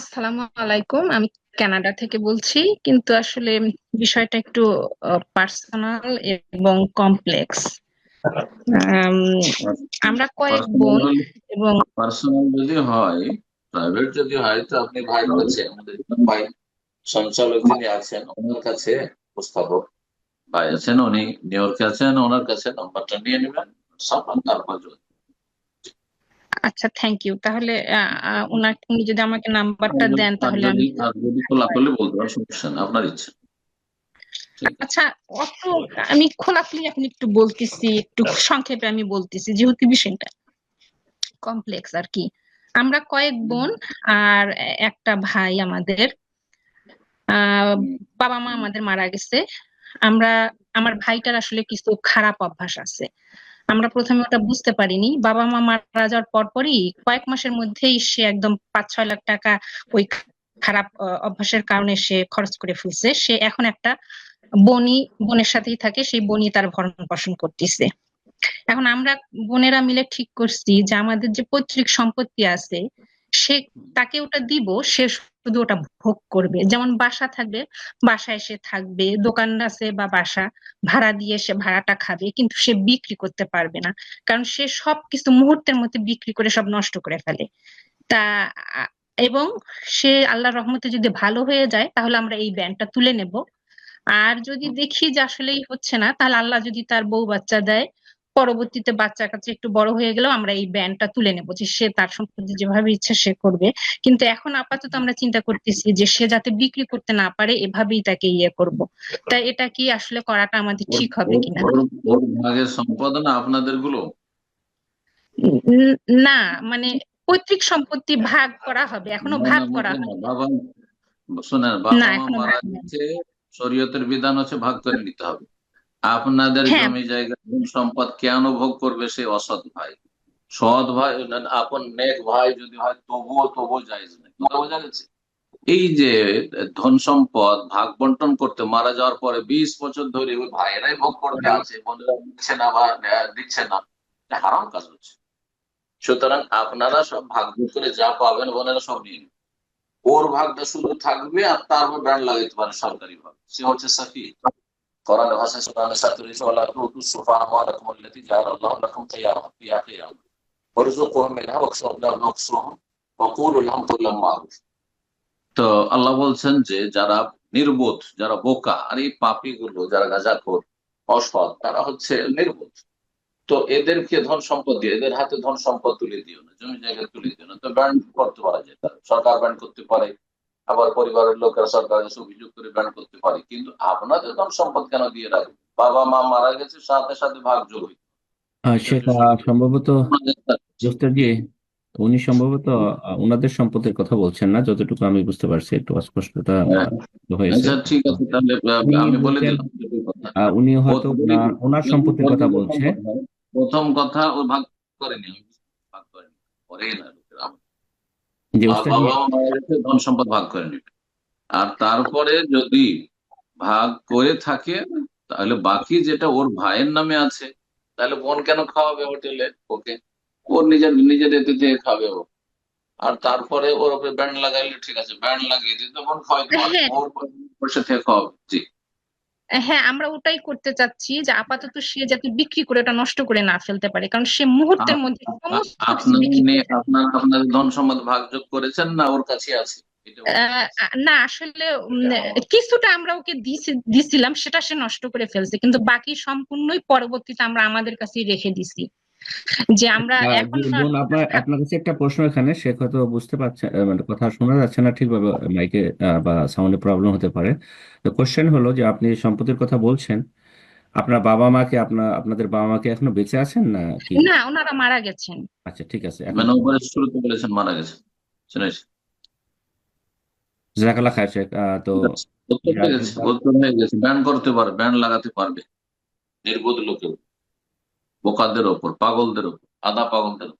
আসসালামু আলাইকুম। আমি কানাডা থেকে বলছি কিন্তু আসলে বিষয়টা একটু পার্সোনাল এবং কমপ্লেক্স আমরা কয়েক বোন এবং পার্সোনাল যদি হয় প্রাইভেট যদি হয় তো আপনি ভাই কাছে আমাদের ভাই সঞ্চালক যিনি আছেন ওনার কাছে উপস্থাপক ভাই আছেন উনি নিউ ইয়র্কে আছেন ওনার কাছে নাম্বারটা নিয়ে নেবেন সব যোগাযোগ আচ্ছা থ্যাংক ইউ তাহলে উনার উনি যদি আমাকে নাম্বারটা দেন তাহলে আমি যদি খোলা করলে বলতে পারেন সমস্যা নেই আপনার ইচ্ছা। আচ্ছা অত আমি খোলাখুলি এখন একটু বলতেছি একটু সংক্ষেপে আমি বলতেছি যেহেতু বিষয়টা কমপ্লেক্স আর কি। আমরা কয়েক বোন আর একটা ভাই আমাদের আহ বাবা মা আমাদের মারা গেছে। আমরা আমার ভাইটার আসলে কিছু খারাপ অভ্যাস আছে। আমরা প্রথমে ওটা বুঝতে পারিনি। বাবা মা মারা যাওয়ার পরপরই কয়েক মাসের মধ্যেই সে একদম পাঁচ, ছয় লাখ টাকা ওই খারাপ অভ্যাসের কারণে সে খরচ করে ফেলছে। সে এখন একটা বনি, বোনের সাথেই থাকে, সেই বনি তার ভরণ পোষণ করতেছে। এখন আমরা বোনেরা মিলে ঠিক করছি যে আমাদের যে পৈতৃক সম্পত্তি আছে সে তাকে ওটা দিব, সে শুধু ওটা ভোগ করবে। যেমন বাসা থাকবে, বাসায় সে থাকবে, দোকান আছে বা বাসা, ভাড়া দিয়ে সে ভাড়াটা খাবে, কিন্তু সে বিক্রি করতে পারবে না। কারণ সে সব কিছু মুহূর্তের মধ্যে বিক্রি করে সব নষ্ট করে ফেলে। তা এবং সে আল্লাহ রহমতে যদি ভালো হয়ে যায়, তাহলে আমরা এই ব্যান্ডটা তুলে নেব। আর যদি দেখি যে আসলেই হচ্ছে না, তাহলে আল্লাহ যদি তার বউ বাচ্চা দেয় পরবর্তীতে বাচ্চার কাছে একটু বড় হয়ে গেলেও আমরা এই ব্যান্ডটা তুলে নেব যে সে তার সম্পত্তি যেভাবে ইচ্ছে সে করবে। কিন্তু এখন আপাতত আমরা চিন্তা করতেছি যে সে যাতে বিক্রি করতে না পারে এভাবেই তাকে ইয়ে করব। তাই এটা কি আসলে করাটা আমাদের ঠিক হবে কিনা? ভাগের সম্পদ আপনাদেরগুলো না মানে পৈতৃক সম্পত্তি ভাগ করা হবে এখনও ভাগ করা হবে শোনেন বাবা মারা শরীয়তের বিধান হচ্ছে ভাগ করে নিতে হবে। আপনাদের হ্যাঁ। জমি জায়গা ধন সম্পদ কেন ভোগ করবে সে অসৎ ভাই? সৎ ভাই আপন নেক ভাই যদি হয় তবুও তবুও জায়েজ নেই। বোঝা গেছে এই যে ধন সম্পদ ভাগ বন্টন করতে মারা যাওয়ার পরে বিশ বছর ধরে ওই ভাইয়েরাই ভোগ করতে আছে বোনেরা দিচ্ছে না বা দিচ্ছে না। হারাম কাজ হচ্ছে। সুতরাং আপনারা সব ভাগ করে যা পাবেন বোনেরা সব নিয়ে ওর ভাগটা শুধু থাকবে আর তারপর ব্যান্ড লাগাইতে পারে সরকারি ভাবে সে হচ্ছে সাফি কোরআন ভাষায় কোরআনে সাথে ওয়ালা তুতু সুফাহা ওয়ালাকুম আল্লাতী জাআলাল্লাহু লাকুম কিয়ামা ফিয়া কিয়াম ওয়ারযুকুহুম মিনহা ওয়াকসুহুম লাহুম ওয়াকসুহুম ওয়াকুলু লাহুম কুল্লাম মারুফ তো আল্লাহ বলছেন যে, যারা নির্বোধ, যারা বোকা, আর এই পাপি গুলো যারা গাঁজাখোর, অসৎ, তারা হচ্ছে নির্বোধ। তো এদেরকে ধন সম্পদ দিয়ে, এদের হাতে ধন সম্পদ তুলে দিও না, জমি জায়গা তুলে দিও না। তো ব্যান্ড করতে পারা যায় সরকার ব্যান্ড করতে পারে আবার পরিবারের লোকেরা সরকারের কাছে অভিযোগ করে ব্যান্ড করতে পারে কিন্তু আপনাদের ধন সম্পদ কেন দিয়ে রাখবে বাবা মা মারা গেছে সাথে সাথে ভাগ যোগ হইতে আহ, সম্ভবত উনি সম্ভবত ওনাদের সম্পত্তির কথা বলছেন না যতটুকু আমি বুঝতে পারছি একটু অস্পষ্টতা হ্যাঁ। হয়েছে আচ্ছা ঠিক আছে তাহলে উনি আমি বলে দিলাম দুটো কথা। আহ, উনি হয়তো ওনার সম্পত্তির কথা বলছে প্রথম কথা ও ভাগ করেনি ভাগ করেনি পরে। যে বাবা ধন সম্পদ ভাগ করে নেবে। আর তারপরে যদি ভাগ করে থাকে তাহলে বাকি যেটা ওর ভাইয়ের নামে আছে তাহলে বোন কেন খাওয়াবে হোটেলে? ওকে। ওর নিজের নিজের এতে দিয়ে খাবে ও। আর তারপরে ওর উপরে ব্যান্ড লাগাইলে ঠিক আছে ব্যান্ড লাগিয়ে দিতে বোন খাওয়াইতে পারে হ্যাঁ। ওর বসে থেকে খাওয়াবে। জি। হ্যাঁ আমরা ওটাই করতে চাচ্ছি যে আপাতত সে যাতে বিক্রি করে ওটা নষ্ট করে না ফেলতে পারে। কারণ সে মুহূর্তের মধ্যে আপনার ধন সম্পদ ভাগযোগ করেছেন না ওর কাছে আছে? না আসলে কিছুটা আমরা ওকে দিছি- দিছিলাম সেটা সে নষ্ট করে ফেলছে। কিন্তু বাকি সম্পূর্ণই পরবর্তীতে আমরা আমাদের কাছেই রেখে দিছি। যে আমরা এখন বোন আপনার আপনার কাছে একটা প্রশ্ন এখানে সে হয়তো বুঝতে পারছে মানে কথা শোনা যাচ্ছে না ঠিকভাবে মাইকে বা সাউন্ডে প্রবলেম হতে পারে। তো কোশ্চেন হলো যে আপনি সম্পত্তির কথা বলছেন আপনার বাবা মাকে আপনার আপনাদের বাবা মাকে এখনও বেঁচে আছেন না কি? না ওনারা মারা গেছেন। আচ্ছা ঠিক আছে এখন মানে উপরে শুরুতে বলেছেন মারা গেছে শুনেছি। জাজাকাল্লাহ খায়ের শেখ আহ, তো উত্তর হয়ে গেছে উত্তর গেছে ব্যান করতে পারবে ব্যান লাগাতে পারবে নির্বোধ লোকের বোকাদের ওপর পাগলদের ওপর আধা পাগলদের ওপর।